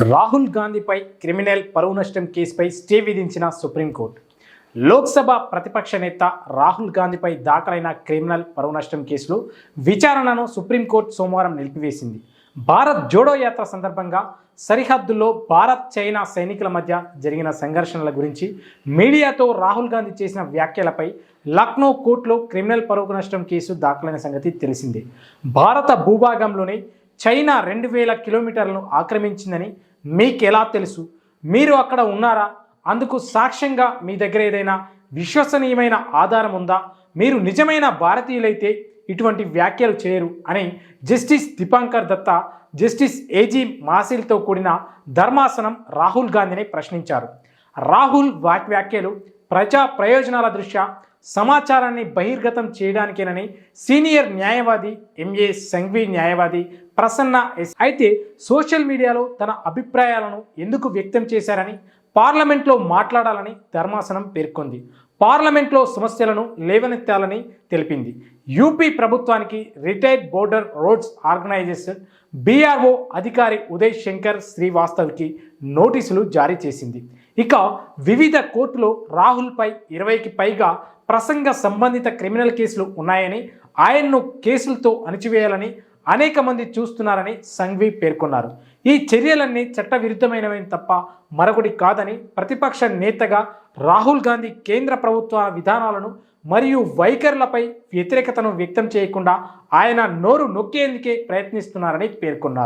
Rahul గాంధీపై criminal పరువు నష్టం కేసుపై స్టే విధించిన సుప్రీంకోర్టు. లోక్సభ ప్రతిపక్ష నేత రాహుల్ గాంధీపై దాఖలైన క్రిమినల్ పరువు నష్టం కేసులో విచారణను సుప్రీంకోర్టు సోమవారం నిలిపివేసింది. భారత్ జోడో యాత్ర సందర్భంగా సరిహద్దుల్లో భారత్ చైనా సైనికుల మధ్య జరిగిన సంఘర్షణల గురించి మీడియాతో రాహుల్ గాంధీ చేసిన వ్యాఖ్యలపై లక్నో కోర్టులో క్రిమినల్ పరువు నష్టం కేసు దాఖలైన సంగతి తెలిసిందే. భారత భూభాగంలోనే చైనా రెండు వేల కిలోమీటర్లను ఆక్రమించిందని మీకు ఎలా తెలుసు? మీరు అక్కడ ఉన్నారా? అందుకు సాక్ష్యంగా మీ దగ్గర ఏదైనా విశ్వసనీయమైన ఆధారం ఉందా? మీరు నిజమైన భారతీయులైతే ఇటువంటి వ్యాఖ్యలు చేయరు అని justice Dipankar Datta justice A G మాసిల్తో కూడిన ధర్మాసనం రాహుల్ గాంధీని ప్రశ్నించారు. రాహుల్ వాక్ వ్యాఖ్యలు ప్రజా ప్రయోజనాల దృష్ట్యా సమాచారాన్ని బహిర్గతం చేయడానికేనని సీనియర్ న్యాయవాది ఎంఏ సంఘ్వి న్యాయవాది ప్రసన్న ఎస్. అయితే సోషల్ మీడియాలో తన అభిప్రాయాలను ఎందుకు వ్యక్తం చేశారని పార్లమెంట్లో మాట్లాడాలని ధర్మాసనం పేర్కొంది. పార్లమెంట్లో సమస్యలను లేవనెత్తాలని తెలిపింది. యూపీ ప్రభుత్వానికి retired border roads organisation BRO అధికారి ఉదయ్ శంకర్ శ్రీవాస్తవ్కి నోటీసులు జారీ చేసింది. ఇక వివిధ కోర్టులో రాహుల్పై ఇరవైకి పైగా ప్రసంగ సంబంధిత క్రిమినల్ కేసులు ఉన్నాయని ఆయన్ను కేసులతో అణిచివేయాలని అనేక మంది చూస్తున్నారని సంఘ్వి పేర్కొన్నారు. ఈ చర్యలన్నీ చట్టవిరుద్ధమైనవి తప్ప మరొకటి కాదని ప్రతిపక్ష నేతగా రాహుల్ గాంధీ కేంద్ర ప్రభుత్వ విధానాలను మరియు వైఖరులపై వ్యతిరేకతను వ్యక్తం చేయకుండా ఆయన నోరు నొక్కేందుకే ప్రయత్నిస్తున్నారని పేర్కొన్నారు.